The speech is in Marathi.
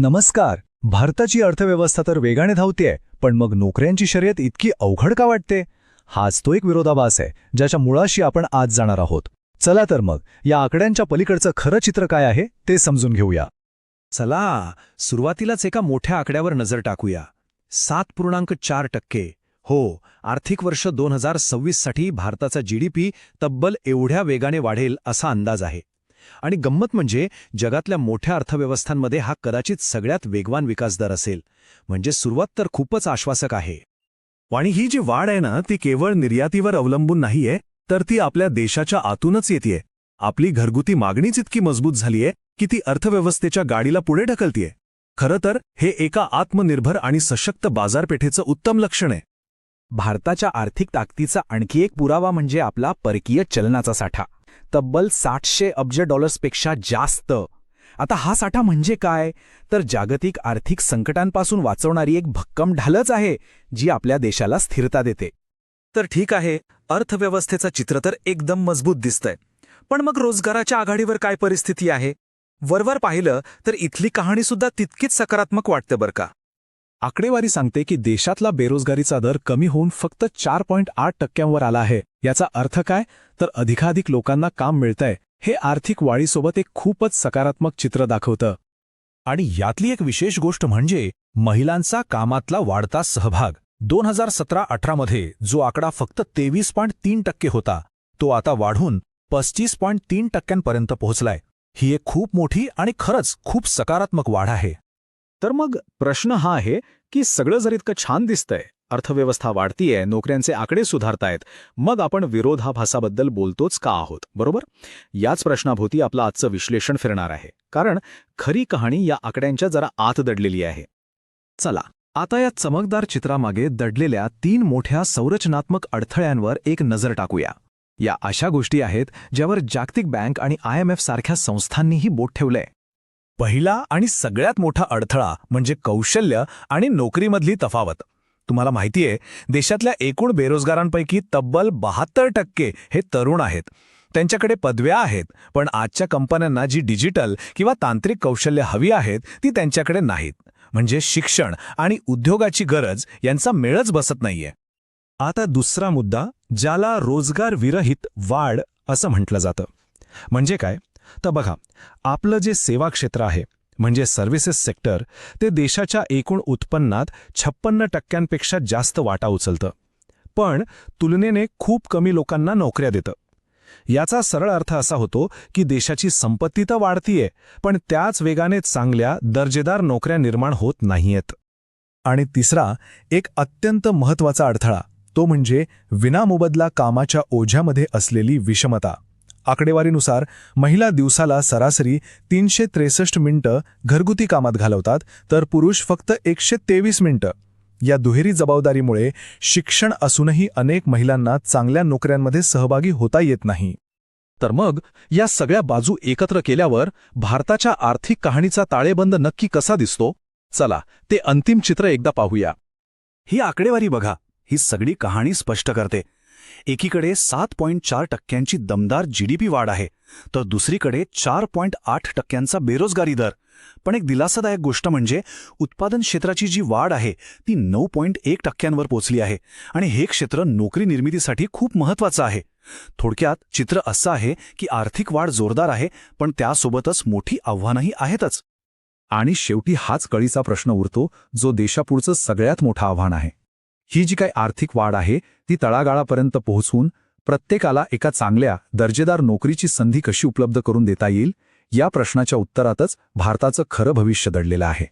नमस्कार. भारताची अर्थव्यवस्था तर वेगाने धावतेय पण मग नोकऱ्यांची शर्यत इतकी अवघड का वाटते? हाच तो एक विरोधाभास आहे ज्याच्या मुळाशी आपण आज जाणार आहोत. चला तर मग या आकड्यांच्या पलीकडचं खरं चित्र काय आहे ते समजून घेऊया. चला सुरुवातीलाच एका मोठ्या आकड्यावर नजर टाकूया. सात पूर्णांक चार टक्के. हो आर्थिक वर्ष दोन हजार सव्वीससाठी भारताचा जीडीपी तब्बल एवढ्या वेगाने वाढेल असा अंदाज आहे. आणि गंमत म्हणजे जगातल्या मोठ्या अर्थव्यवस्थांमध्ये हा कदाचित सगळ्यात वेगवान विकासदर असेल. म्हणजे सुरुवात तर खूपच आश्वासक आहे. आणि ही जी वाढ आहे ना ती केवळ निर्यातीवर अवलंबून नाहीये तर ती आपल्या देशाच्या आतूनच येते आपली घरगुती मागणीच इतकी मजबूत झालीय की ती अर्थव्यवस्थेच्या गाडीला पुढे ढकलतीये. खरं तर हे एका आत्मनिर्भर आणि सशक्त बाजारपेठेचं उत्तम लक्षण आहे. भारताच्या आर्थिक ताकदीचा आणखी एक पुरावा म्हणजे आपला परकीय चलनाचा साठा. तब्बल साठशे अब्ज डॉलर्सपेक्षा जास्त. आता हा साठा म्हणजे काय? तर जागतिक आर्थिक संकटांपासून वाचवणारी एक भक्कम ढालच आहे जी आपल्या देशाला स्थिरता देते. तर ठीक आहे अर्थव्यवस्थेचं चित्र तर एकदम मजबूत दिसतंय. पण मग रोजगाराच्या आघाडीवर काय परिस्थिती आहे? वरवर पाहिलं तर इथली कहाणीसुद्धा तितकीच सकारात्मक वाटते बरं का. आकडेवारी सांगते की देशातला बेरोजगारीचा दर कमी होऊन फक्त चार पॉईंट आठ टक्क्यांवर आला आहे. याचा अर्थ काय? तर अधिकाधिक लोकांना काम मिळतंय. हे आर्थिक वाढीसोबत एक खूपच सकारात्मक चित्र दाखवतं. आणि यातली एक विशेष गोष्ट म्हणजे महिलांचा कामातला वाढता सहभाग. दोन हजार सतरा अठरामध्ये जो आकडा फक्त तेवीस पॉईंट तीन टक्के होता तो आता वाढून पस्तीस पॉईंट तीन टक्क्यांपर्यंत पोहोचलाय. ही एक खूप मोठी आणि खरंच खूप सकारात्मक वाढ आहे. तर मग प्रश्न हा आहे की सगळं जर इतकं छान दिसतंय अर्थव्यवस्था वाढतीये नोकऱ्यांचे आकडे सुधारतायत मग आपण विरोधाभासाबद्दल बोलतोच का आहोत? बरोबर? याच प्रश्नाभोवती आपलं आजचं विश्लेषण फिरणार आहे. कारण खरी कहाणी या आकड्यांच्या जरा आत दडलेली आहे. चला आता या चमकदार चित्रामागे दडलेल्या तीन मोठ्या संरचनात्मक अडथळ्यांवर एक नजर टाकूया. या अशा गोष्टी आहेत ज्यावर जागतिक बँक आणि आय एम एफ सारख्या संस्थांनीही बोट ठेवलंय. पहिला आणि सगळ्यात मोठा अडथळा म्हणजे कौशल्य आणि नोकरीमधली तफावत. तुम्हाला माहितीये देशातल्या एकूण बेरोजगारांपैकी तब्बल बहात्तर टक्के हे तरुण आहेत. त्यांच्याकडे पदव्या आहेत पण आजच्या कंपन्यांना जी डिजिटल किंवा तांत्रिक कौशल्य हवी आहेत ती त्यांच्याकडे नाहीत. म्हणजे शिक्षण आणि उद्योगाची गरज यांचा मेळच बसत नाहीये. आता दुसरा मुद्दा ज्याला रोजगार विरहित वाढ असं म्हटलं जातं. म्हणजे काय? तर बघा आपलं जे सेवा क्षेत्र आहे म्हणजे सर्व्हिसेस सेक्टर ते देशाच्या एकूण उत्पन्नात छप्पन्न टक्क्यांपेक्षा जास्त वाटा उचलतं. पण तुलनेने खूप कमी लोकांना नोकऱ्या देतं. याचा सरळ अर्थ असा होतो की देशाची संपत्ती तर वाढतीये पण त्याच वेगाने चांगल्या दर्जेदार नोकऱ्या निर्माण होत नाहीयेत. आणि तिसरा एक अत्यंत महत्त्वाचा अडथळा तो म्हणजे विनामोबदला कामाच्या ओझ्यामध्ये असलेली विषमता. आकडेवारीनुसार महिला दिवसाला सरासरी तीनशे त्रेसष्ट मिनिटं घरगुती कामात घालवतात तर पुरुष फक्त एकशे तेवीस मिनिटं. या दुहेरी जबाबदारीमुळे शिक्षण असूनही अनेक महिलांना चांगल्या नोकऱ्यांमध्ये सहभागी होता येत नाही. तर मग या सगळ्या बाजू एकत्र केल्यावर भारताच्या आर्थिक कहाणीचा ताळेबंद नक्की कसा दिसतो? चला ते अंतिम चित्र एकदा पाहूया. ही आकडेवारी बघा. ही सगळी कहाणी स्पष्ट करते. एकीकडे सात पॉईंट चार टक्क्यांची दमदार जीडीपी वाढ आहे तर दुसरीकडे चार पॉईंट आठ टक्क्यांचा बेरोजगारी दर. पण एक दिलासादायक गोष्ट म्हणजे उत्पादन क्षेत्राची जी वाढ आहे ती नऊ पॉईंट एक टक्क्यांवर पोचली आहे आणि हे क्षेत्र नोकरी निर्मितीसाठी खूप महत्वाचं आहे. थोडक्यात चित्र असं आहे की आर्थिक वाढ जोरदार आहे पण त्यासोबतच मोठी आव्हानंही आहेतच. आणि शेवटी हाच कळीचा प्रश्न उरतो जो देशापुढचं सगळ्यात मोठं आव्हान आहे. ही जी काही आर्थिक वाढ आहे ती तळागाळापर्यंत पोहोचवून प्रत्येकाला एका चांगल्या दर्जेदार नोकरीची संधी कशी उपलब्ध करून देता येईल या प्रश्नाच्या उत्तरातच भारताचं खरं भविष्य दडलेलं आहे.